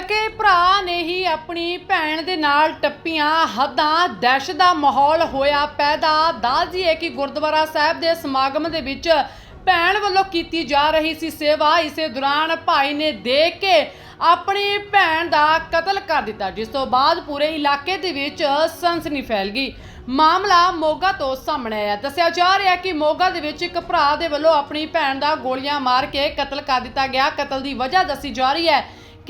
ਕਿ ਭਰਾ ਨੇ ਹੀ ਆਪਣੀ ਭੈਣ ਦੇ ਨਾਲ ਟੱਪੀਆਂ ਹੱਦਾਂ ਦਹਿਸ਼ਤ ਦਾ ਮਾਹੌਲ ਹੋਇਆ ਪੈਦਾ। ਦੱਸਦੀ ਹੈ ਕਿ ਗੁਰਦੁਆਰਾ ਸਾਹਿਬ ਦੇ ਸਮਾਗਮ ਦੇ ਵਿੱਚ ਭੈਣ ਵੱਲੋਂ ਕੀਤੀ ਜਾ ਰਹੀ ਸੀ ਸੇਵਾ। ਇਸੇ ਦੌਰਾਨ ਭਾਈ ਨੇ ਦੇਖ ਕੇ ਆਪਣੀ ਭੈਣ ਦਾ ਕਤਲ ਕਰ ਦਿੱਤਾ, ਜਿਸ ਤੋਂ ਬਾਅਦ ਪੂਰੇ ਇਲਾਕੇ ਦੇ ਵਿੱਚ ਸਨਸਨੀ ਫੈਲ ਗਈ। ਮਾਮਲਾ ਮੋਗਾ ਤੋਂ ਸਾਹਮਣੇ ਆਇਆ। ਦੱਸਿਆ ਜਾ ਰਿਹਾ ਕਿ ਮੋਗਾ ਦੇ ਵਿੱਚ ਇੱਕ ਭਰਾ ਦੇ ਵੱਲੋਂ ਆਪਣੀ ਭੈਣ ਦਾ ਗੋਲੀਆਂ ਮਾਰ ਕੇ ਕਤਲ ਕਰ ਦਿੱਤਾ ਗਿਆ। ਕਤਲ ਦੀ ਵਜ੍ਹਾ ਦੱਸੀ ਜਾ ਰਹੀ ਹੈ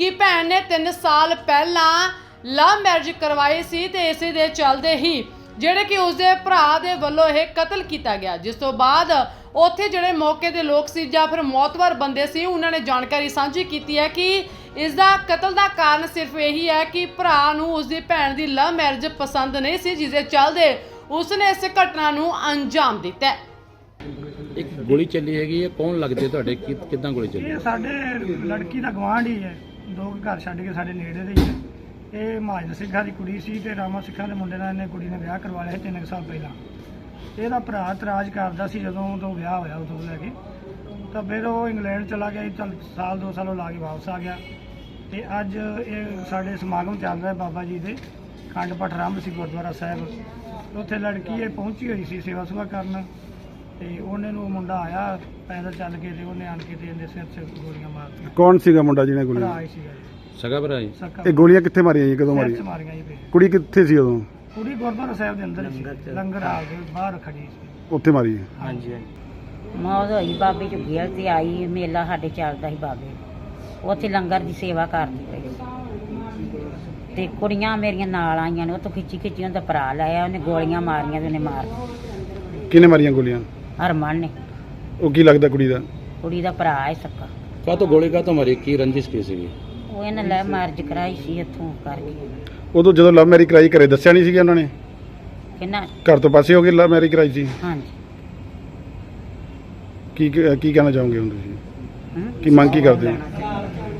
ਕਿ ਭੈਣ ਨੇ 3 ਸਾਲ ਪਹਿਲਾਂ ਲਵ ਮੈਰਿਜ ਕਰਵਾਈ ਸੀ ਤੇ ਇਸੇ ਦੇ ਚੱਲਦੇ ਹੀ ਜਿਹੜੇ ਕਿ ਉਸਦੇ ਭਰਾ ਦੇ ਵੱਲੋਂ ਇਹ ਕਤਲ ਕੀਤਾ ਗਿਆ। ਜਿਸ ਤੋਂ ਬਾਅਦ ਉੱਥੇ ਜਿਹੜੇ ਮੌਕੇ ਦੇ ਲੋਕ ਸੀ ਜਾਂ ਫਿਰ ਮੌਤਵਰ ਬੰਦੇ ਸੀ ਉਹਨਾਂ ਨੇ ਜਾਣਕਾਰੀ ਸਾਂਝੀ ਕੀਤੀ ਹੈ ਕਿ ਇਸ ਦਾ ਕਤਲ ਦਾ ਕਾਰਨ ਸਿਰਫ ਇਹੀ ਹੈ ਕਿ ਭਰਾ ਨੂੰ ਉਸਦੀ ਭੈਣ ਦੀ ਲਵ ਮੈਰਿਜ ਪਸੰਦ ਨਹੀਂ ਸੀ ਜਿਸ ਦੇ ਚੱਲਦੇ ਉਸਨੇ ਇਸ ਘਟਨਾ ਨੂੰ ਅੰਜਾਮ ਦਿੱਤਾ ਇੱਕ ਗੋਲੀ ਚੱਲੀ ਹੈਗੀ ਹੈ। ਕੌਣ ਲੱਗਦੇ ਤੁਹਾਡੇ? ਕਿ- ਕਿੱਦਾਂ ਗੋਲੀ ਚੱਲੀ? ਇਹ ਸਾਡੇ ਲੜਕੀ ਦਾ ਗਵਾਂਢ ਹੀ ਹੈ। ਲੋਕ ਘਰ ਛੱਡ ਕੇ ਸਾਡੇ ਨੇੜੇ ਦੇ ਹੀ ਹੈ ਇਹ ਮਹਾਜਨ ਸਿੰਘਾਂ ਦੀ ਕੁੜੀ ਸੀ ਤੇ ਰਾਮਾ ਸਿੱਖਾਂ ਦੇ ਮੁੰਡੇ ਨਾਲ ਇਹਨੇ ਕੁੜੀ ਨੇ ਵਿਆਹ ਕਰਵਾ ਲਿਆ ਸੀ ਤਿੰਨ ਕੁ ਸਾਲ ਪਹਿਲਾਂ। ਇਹਦਾ ਭਰਾ ਤਰਾਜ ਕਰਦਾ ਸੀ ਜਦੋਂ ਤੋਂ ਵਿਆਹ ਹੋਇਆ ਉਦੋਂ ਲੈ ਕੇ। ਤਾਂ ਫਿਰ ਉਹ ਇੰਗਲੈਂਡ ਚਲਾ ਗਿਆ ਸੀ, ਚੱਲ ਸਾਲ ਦੋ ਸਾਲ ਉਹ ਲਾ ਕੇ ਵਾਪਸ ਆ ਗਿਆ। ਤੇ ਅੱਜ ਇਹ ਸਾਡੇ ਸਮਾਗਮ ਚੱਲ ਰਿਹਾ ਬਾਬਾ ਜੀ ਦੇ ਖੰਡ ਪਾਠ ਆਰੰਭ ਸੀ ਗੁਰਦੁਆਰਾ ਸਾਹਿਬ। ਉੱਥੇ ਲੜਕੀ ਇਹ ਪਹੁੰਚੀ ਹੋਈ ਸੀ ਸੇਵਾ ਸੁਭਾ ਕਰਨ। ਤੇ ਉਹਨੇ ਨੂੰ ਮੁੰਡਾ ਆਇਆ ਪੈਦਲ ਚੱਲ ਕੇ ਤੇ ਉਹਨੇ ਆਣ ਕੇ ਤੇ ਇਹਦੇ ਸਿਰ 'ਚ ਗੋਲੀਆਂ ਮਾਰਤੀਆਂ। ਕੌਣ ਸੀਗਾ ਮੁੰਡਾ ਜਿਹਨੇ ਭਰਾ ਗੋਲੀਆਂ ਹੀ ਸੀਗਾ ਜੀ। ਸਗਾ ਭਰਾ ਜੀ ਸਕਾ ਇਹ ਗੋਲੀਆਂ ਕਿੱਥੇ ਮਾਰੀਆਂ ਜੀ ਕਦੋਂ ਸਿਰ 'ਚ ਮਾਰੀਆਂ ਮਾਰੀਆਂ ਜੀ ਫਿਰ। ਕੁੜੀ ਕਿੱਥੇ ਸੀ ਉਦੋਂ? ਕੁੜੀ ਗੁਰਦੁਆਰਾ ਸਾਹਿਬ ਦੇ ਅੰਦਰ ਸੀ। ਲੰਗਰ ਹਾਲ ਦੇ ਬਾਹਰ ਖੜੀ ਸੀ। ਉੱਥੇ ਮਾਰੀ ਹੈ। ਹਾਂਜੀ ਮੌਤ ਹੋਈ ਬਾਬੇ ਝੁੱਗੀਆਂ ਤੇ ਆਈ ਮੇਲਾ ਸਾਡੇ ਚੱਲਦਾ ਸੀ ਬਾਬੇ। ਉੱਥੇ ਲੰਗਰ ਦੀ ਸੇਵਾ ਕਰਦੀ ਪਈ ਸੀ। ਤੇ ਕੁੜੀਆਂ ਮੇਰੀਆਂ ਨਾਲ ਆਈਆਂ ਨੇ ਉਹ ਤੋਂ ਖਿੱਚੀ ਖਿੱਚੀ ਉਹਦਾ ਭਰਾ ਲਾਇਆ ਉਹਨੇ ਗੋਲੀਆਂ ਮਾਰੀਆਂ ਤੇ ਉਹਨੇ ਮਾਰ। ਕਿਹਨੇ ਮਾਰੀਆਂ ਗੋਲੀਆਂ? ਹਰਮਨ ਨੇ। ਉਹ ਕੀ ਲੱਗਦਾ ਕੁੜੀ ਦਾ? ਕੁੜੀ ਦਾ ਭਰਾ ਹੈ ਸੱਕਾ। ਕਾ ਤੋਂ ਗੋਲੀ ਕਾ ਤੋਂ ਮਾਰੀ? ਕੀ ਰੰਜਿਸ਼ ਕੀ ਸੀਗੀ? ਉਹ ਇਹਨੇ ਲੈ ਮਾਰਜ ਕਰਾਈ ਸੀ ਇੱਥੋਂ ਕਰਕੇ। ਉਦੋਂ ਜਦੋਂ ਲਵ ਮੈਰਿਜ ਕਰਾਈ ਘਰੇ ਦੱਸਿਆ ਨਹੀਂ ਸੀਗਾ ਉਹਨਾਂ ਨੇ? ਕਿੰਨਾ? ਘਰ ਤੋਂ ਪਾਸੇ ਹੋ ਕੇ ਲਵ ਮੈਰਿਜ ਕਰਾਈ ਸੀ? ਹਾਂਜੀ। ਕੀ ਕੀ ਕਹਿਣਾ ਚਾਹੋਗੇ ਹੁਣ ਤੁਸੀਂ? ਹਮ? ਕੀ ਮੰਗ ਕੀ ਕਰਦੇ ਹੋ?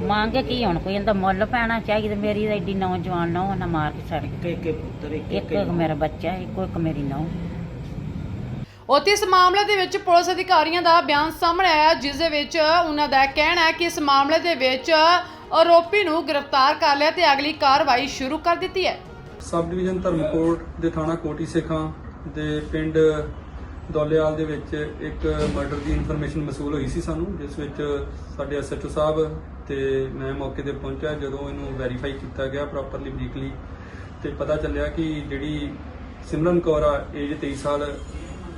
ਮੰਗ ਕੀ ਹੁਣ? ਕੋਈ ਇਹਦਾ ਮੁੱਲ ਪੈਣਾ ਚਾਹੀਦਾ? ਮੇਰੀ ਤਾਂ ਐਡੀ ਨੌਜਵਾਨ ਨੌ ਨਾ ਮਾਰ ਕੇ ਸੜ ਗਈ। ਇੱਕ ਇੱਕ ਮੇਰਾ ਬੱਚਾ ਇੱਕੋ ਇੱਕ ਮੇਰੀ ਨੌ ਉੱਥੇ ਇਸ ਮਾਮਲੇ ਦੇ ਵਿੱਚ ਪੁਲਿਸ ਅਧਿਕਾਰੀਆਂ ਦਾ ਬਿਆਨ ਸਾਹਮਣੇ ਆਇਆ, ਜਿਸ ਦੇ ਵਿੱਚ ਉਹਨਾਂ ਦਾ ਕਹਿਣਾ ਹੈ ਕਿ ਇਸ ਮਾਮਲੇ ਦੇ ਵਿੱਚ ਆਰੋਪੀ ਨੂੰ ਗ੍ਰਿਫਤਾਰ ਕਰ ਲਿਆ ਤੇ ਅਗਲੀ ਕਾਰਵਾਈ ਸ਼ੁਰੂ ਕਰ ਦਿੱਤੀ ਹੈ। ਸਬ ਡਿਵੀਜ਼ਨ ਧਰਮਕੋਟ ਦੇ ਥਾਣਾ ਕੋਟੀ ਸੇਖਾਂ ਦੇ ਪਿੰਡ ਦੌਲੇਵਾਲ ਦੇ ਵਿੱਚ ਇੱਕ ਮਰਡਰ ਦੀ ਇਨਫੋਰਮੇਸ਼ਨ ਮਸੂਲ ਹੋਈ ਸੀ ਸਾਨੂੰ, ਜਿਸ ਵਿੱਚ ਸਾਡੇ ਐਸਐਚਓ ਸਾਹਿਬ ਤੇ ਮੈਂ ਮੌਕੇ ਤੇ ਪਹੁੰਚਿਆ, ਜਦੋਂ ਇਹਨੂੰ ਵੈਰੀਫਾਈ ਕੀਤਾ ਗਿਆ ਪ੍ਰੋਪਰਲੀ ਬਰੀਕਲੀ ਤੇ ਪਤਾ ਚੱਲਿਆ ਕਿ ਜਿਹੜੀ ਸਿਮਰਨ ਕੌਰ ਆ ਏਜ 23 ਸਾਲ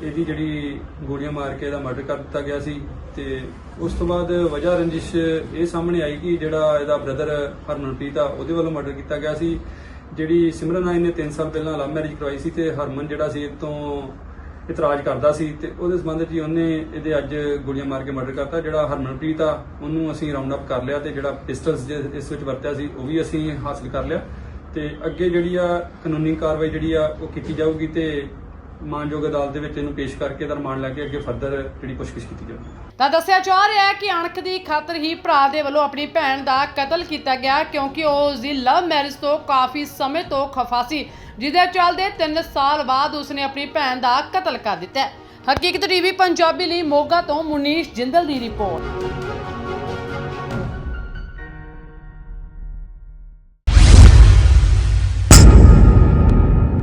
ਇਹਦੀ ਜਿਹੜੀ ਗੋਲੀਆਂ ਮਾਰ ਕੇ ਇਹਦਾ ਮਰਡਰ ਕਰ ਦਿੱਤਾ ਗਿਆ ਸੀ ਤੇ ਉਸ ਤੋਂ ਬਾਅਦ ਵਜ੍ਹਾ ਰੰਜਿਸ਼ ਇਹ ਸਾਹਮਣੇ ਆਈ ਕਿ ਜਿਹੜਾ ਇਹਦਾ ਬ੍ਰਦਰ ਹਰਮਨਪ੍ਰੀਤ ਆ, ਉਹਦੇ ਵੱਲੋਂ ਮਰਡਰ ਕੀਤਾ ਗਿਆ ਸੀ। ਜਿਹੜੀ ਸਿਮਰਨ ਆਈ ਨੇ 3 ਸਾਲ ਪਹਿਲਾਂ ਲਵ ਮੈਰਿਜ ਕਰਵਾਈ ਸੀ ਤੇ ਹਰਮਨ ਜਿਹੜਾ ਸੀ ਇਹ ਤੋਂ ਇਤਰਾਜ਼ ਕਰਦਾ ਸੀ ਤੇ ਉਹਦੇ ਸੰਬੰਧ 'ਚ ਹੀ ਉਹਨੇ ਇਹਦੇ ਅੱਜ ਗੋਲੀਆਂ ਮਾਰ ਕੇ ਮਰਡਰ ਕਰਤਾ, ਜਿਹੜਾ ਹਰਮਨਪ੍ਰੀਤ ਆ, ਉਹਨੂੰ ਅਸੀਂ ਰਾਉਂਡ ਅਪ ਕਰ ਲਿਆ ਤੇ ਜਿਹੜਾ ਪਿਸਟਲਸ ਇਸ ਵਿੱਚ ਵਰਤਿਆ ਸੀ, ਉਹ ਵੀ ਅਸੀਂ ਹਾਸਲ ਕਰ ਲਿਆ ਤੇ ਅੱਗੇ ਜਿਹੜੀ ਆ ਕਾਨੂੰਨੀ ਕਾਰਵਾਈ ਜਿਹੜੀ ਆ, ਉਹ ਕੀਤੀ ਜਾਊਗੀ ਤੇ ਮਾਨਯੋਗ ਅਦਾਲਤ ਦੇ ਵਿੱਚ ਇਹਨੂੰ ਪੇਸ਼ ਕਰਕੇ ਇਹਦਾ ਰਿਮਾਂਡ ਲੈ ਕੇ ਅੱਗੇ ਫਰਦਰ ਜਿਹੜੀ ਪੁੱਛਗਿੱਛ ਕੀਤੀ ਜਾਊਗੀ ਤਾਂ ਦੱਸਿਆ ਜਾ ਰਿਹਾ ਹੈ ਕਿ ਅਣਖ ਦੀ ਖਾਤਰ ਹੀ ਭਰਾ ਦੇ ਵੱਲੋਂ ਆਪਣੀ ਭੈਣ ਦਾ ਕਤਲ ਕੀਤਾ ਗਿਆ ਕਿਉਂਕਿ ਉਹ ਉਸ ਦੀ ਲਵ ਮੈਰਿਜ ਤੋਂ ਕਾਫੀ ਸਮੇਂ ਤੋਂ ਖਫਾ ਸੀ ਜਿਹਦੇ ਚੱਲਦੇ 3 ਸਾਲ ਬਾਅਦ ਉਸਨੇ ਆਪਣੀ ਭੈਣ ਦਾ ਕਤਲ ਕਰ ਦਿੱਤਾ ਹੈ। ਹਕੀਕਤ ਟੀਵੀ ਪੰਜਾਬੀ ਲਈ ਮੋਗਾ ਤੋਂ ਮੁਨੀਸ਼ ਜਿੰਦਲ ਦੀ ਰਿਪੋਰਟ